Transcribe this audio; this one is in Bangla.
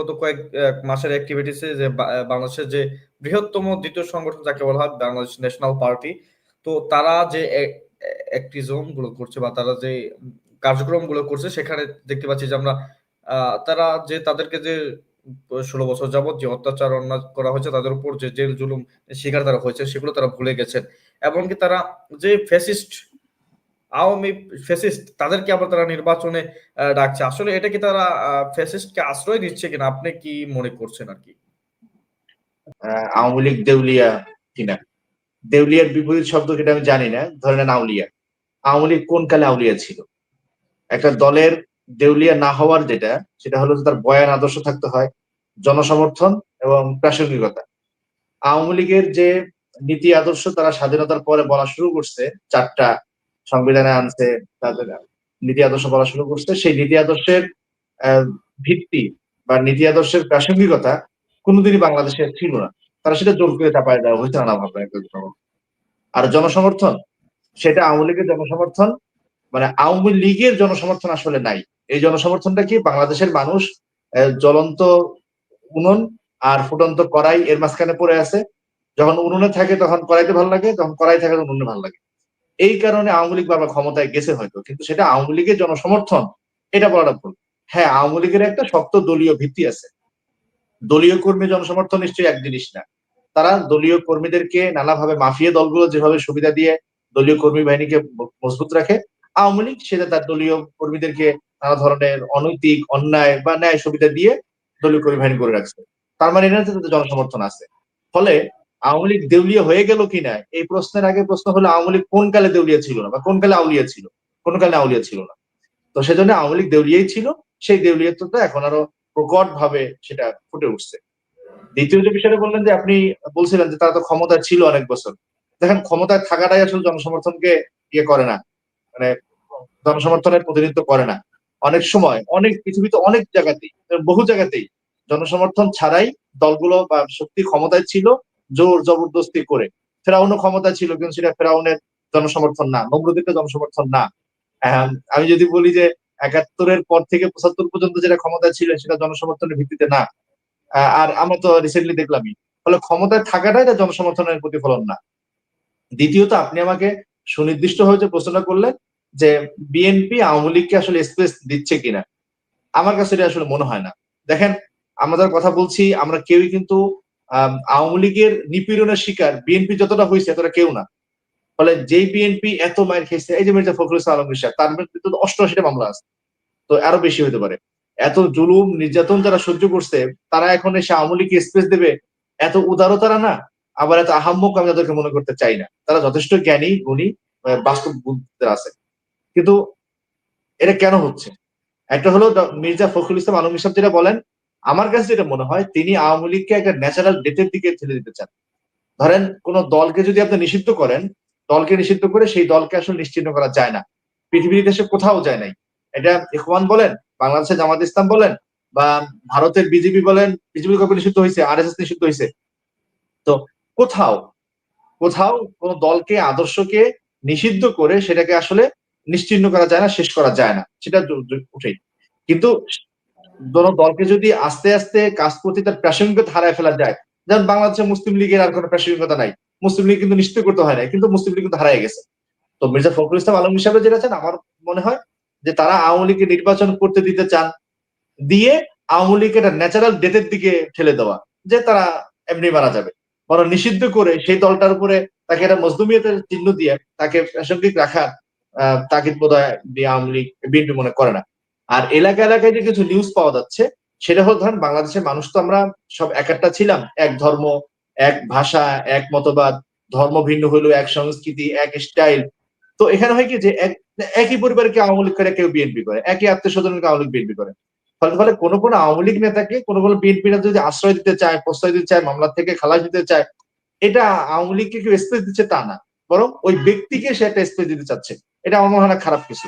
গত কয়েক মাসের অ্যাক্টিভিটিসে যে বাংলাদেশের যে বৃহত্তম দ্বিতীয় সংগঠন যাকে বলা হয় বাংলাদেশ ন্যাশনাল পার্টি তো তারা যে অ্যাক্টিজমগুলো করছে বা তারা যে কার্যক্রমগুলো করছে, সেখানে দেখতে পাচ্ছি যে আমরা তারা যে তাদেরকে যে ষোলো বছর যাবত যে অত্যাচার অন্যায় করা হয়েছে, তাদের উপর যে জেল জুলুম শিকার তারা হয়েছে, সেগুলো তারা ভুলে গেছেন। এমনকি তারা যে ফ্যাসিস্ট আওয়ামী ফেসিস্ট তাদেরকে আবার তারা নির্বাচনে ডাকছে। আসলে এটা কি তারা ফ্যাসিস্টকে আশ্রয় দিচ্ছে কিনা? আপনি কি মনে করছেন আর কি? আওয়ামী লীগ দেউলিয়া কিনা? দেউলিয়ার বিপরীত শব্দ যেটা আমি জানি না। ধরে নেন আউলিয়া। আওয়ামী লীগ কোন কালে আউলিয়া ছিল? একটা দলের দেউলিয়া না হওয়ার যেটা, সেটা হলো তার বয়ান আদর্শ থাকতে হয়, জনসমর্থন এবং প্রাসঙ্গিকতা। আওয়ামী লীগের যে নীতি আদর্শ তারা স্বাধীনতার পরে বলা শুরু করছে, চারটা সংবিধানে আনছে, তাদের নীতি আদর্শ বলা শুরু করছে। সেই নীতি আদর্শের ভিত্তি বা নীতি আদর্শের প্রাসঙ্গিকতা কোনোদিনই বাংলাদেশে ছিল না। তারা সেটা জোর করে চাপায় দেওয়া হয়েছে নানাভাবে একদম। আর জনসমর্থন, সেটা আওয়ামী লীগের জনসমর্থন মানে আওয়ামী লীগের জনসমর্থন আসলে নাই। এই জনসমর্থনটা কি বাংলাদেশের মানুষ জ্বলন্ত উনুন আর ফুটন্ত কড়াই এর মাঝখানে পড়ে আছে। যখন উনুনে থাকে তখন কড়াইতে ভালো লাগে, যখন কড়াই থাকে তখন উনুনে ভালো লাগে। এই কারণে আওয়ামী লীগ বারবার ক্ষমতায় গেছে হয়তো, কিন্তু সেটা আওয়ামী লীগের জনসমর্থন, এটা বলাটা ভুল। হ্যাঁ আওয়ামী লীগের একটা শক্ত দলীয় ভিত্তি আছে। দলীয় কর্মী জনসমর্থন নিশ্চয়ই এক জিনিস না। তারা দলীয় কর্মীদেরকে নানাভাবে মাফিয়া দলগুলো যেভাবে সুবিধা দিয়ে দলীয় কর্মী বাহিনীকে মজবুত রাখে, আওয়ামী লীগ সেটা তার দলীয় কর্মীদেরকে নানা ধরনের অনৈতিক, অন্যায় বা ন্যায় সুবিধা দিয়ে দলীয় কর্মী বাহিনী করে রাখছে। তার মানে তাদের জনসমর্থন আছে। ফলে আওয়ামী লীগ দেউলিয়া হয়ে গেল কিনা? এই প্রশ্নের আগে প্রশ্ন হলো, আওয়ামী লীগ কোন কালে দেউলিয়া ছিল না? বা কোন কালে আউলিয়া ছিল? কোন কালে আউলিয়া ছিল না? তো সেজন্য আওয়ামী লীগ দেউলিয়াই ছিল। সেই দেউলিয়াত্বটা এখন আরও প্রকট ভাবে সেটা ফুটে উঠছে। দ্বিতীয় যে বিষয়টা বললেন যে, আপনি বলছিলেন যে তারা তো ক্ষমতায় ছিল অনেক বছর। দেখেন, ক্ষমতায় থাকাটাই আসলে জনসমর্থনকে ইয়ে করে না। মানে জনসমর্থনের প্রতিনিধিত্ব করে না। অনেক সময়, অনেক, পৃথিবীতে অনেক জায়গাতেই, বহু জায়গাতেই জনসমর্থন ছাড়াই দলগুলো বা শক্তি ক্ষমতায় ছিল। জোর জবরদস্তি করে। ফেরাউনও ক্ষমতা ছিল, কিন্তু সেটা ফেরাউনের জনসমর্থন না নমরুদিকে জনসমর্থন না। আমি যদি বলি যে একাত্তরের পর থেকে পঁচাত্তর পর্যন্ত যেটা ক্ষমতা ছিল, সেটা জনসমর্থনের ভিত্তিতে না। আর আমরা তো রিসেন্টলি দেখলামই। ফলে ক্ষমতায় থাকাটাই এটা জনসমর্থনের প্রতিফলন না। দ্বিতীয়ত, আপনি আমাকে সুনির্দিষ্ট হয়ে যে প্রশ্নটা করলেন যে বিএনপি আওয়ামী লীগকে আসলে স্পেস দিচ্ছে কিনা, আমার কাছে এটা আসলে মনে হয় না। দেখেন আমাদের কথা বলছি, আমরা কেউই কিন্তু আওয়ামী লীগের নিপীড়নের শিকার বিএনপি যতটা হয়েছে এতটা কেউ না। ফলে যেই বিএনপি এত মায়ের খেয়েছে, এই যে মির্জা ফখরুল ইসলাম আলমগীর সাহেব, তার বিরুদ্ধে অষ্টআশিটা মামলা আছে। তো আরও বেশি হতে পারে। এত জুলুম, নির্যাতন যারা সহ্য করছে, তারা এখন এসে আওয়ামী লীগকে স্পেস দেবে, এত উদারতারা না, আবার এত আহাম্মক আমি তাদেরকে মনে করতে চাই না। তারা যথেষ্ট জ্ঞানী, গুণী বাস্তব বুদ্ধিতে আছে। কিন্তু এটা কেন হচ্ছে? একটা হলো মির্জা ফখরুল ইসলাম, আলমগীর সাহেব যেটা বলেন আমার কাছে যেটা মনে হয়, তিনি আওয়ামী লীগকে একটা ন্যাচারাল ডেথের দিকে ঠেলে দিতে চান। ধরেন, কোন দলকে যদি আপনি নিষিদ্ধ করেন, দলকে নিষিদ্ধ করে সেই দলকে আসলে নিশ্চিহ্ন করা যায় না। পৃথিবীর দেশে কোথাও যায় নাই। এটা ইখওয়ান বলেন বাংলাদেশের জামাত ইসলাম বলেন, বা ভারতের বিজেপি বলেন, বিজেপি কবে নিষিদ্ধ হয়েছে আর নিষিদ্ধ হয়েছে। তো কোথাও কোথাও কোন দলকে, আদর্শকে নিষিদ্ধ করে সেটাকে আসলে নিশ্চিহ্ন করা যায় না, শেষ করা যায় না। সেটা উঠেই। কিন্তু দলকে যদি আস্তে আস্তে কাজ প্রতি তার প্রাসঙ্গিকতা হারায় ফেলা যায়। যেমন বাংলাদেশে মুসলিম লীগের আর কোনো প্রাসঙ্গিকতা নাই। মুসলিম লীগ কিন্তু নিশ্চিত করতে হয় না কিন্তু মুসলিম লীগ কিন্তু হারায় গেছে। তো মির্জা ফখরুল ইসলাম আলম হিসাবে যেটা চান আমার মনে হয় যে তারা আওয়ামী লীগকে নির্বাচন করতে দিতে চান দিয়ে আওয়ামী লীগকে একটা ন্যাচারাল ডেথের দিকে ঠেলে দেওয়া যে তারা এমনি মারা যাবে। বরং নিষিদ্ধ করে সেই দলটার উপরে তাকে একটা মজলুমিয়তের চিহ্ন দিয়ে তাকে প্রাসঙ্গিক আহ, তাগিদ বোধ হয় আওয়ামী লীগ বিএনপি মনে করে না। আর এলাকা এলাকায় যে কিছু নিউজ পাওয়া যাচ্ছে, সেটা হল ধরেন বাংলাদেশের মানুষ তো আমরা সব এক একটা ছিলাম। এক ধর্ম, এক ভাষা, এক মতবাদ, ধর্ম ভিন্ন হইলেও এক সংস্কৃতি, এক স্টাইল তো এখানে হয় কি যে এক, একই পরিবারকে আওয়ামী লীগ করে, কেউ বিএনপি করে। একই আত্মীয় স্বজনকে আওয়ামী লীগ বিএনপি করে। ফলে ফলে কোনো কোনো আওয়ামী লীগ নেতাকে, কোনো কোনো বিএনপি নেতা যদি আশ্রয় দিতে চায়, প্রশ্রয় দিতে চায় মামলা থেকে খালাস দিতে চায়, এটা আওয়ামী লীগকে কেউ স্পেস দিচ্ছে তা না। বরং ওই ব্যক্তিকে সে একটা স্পেস দিতে চাচ্ছে। এটা আমার মনে হয় খারাপ কিছু।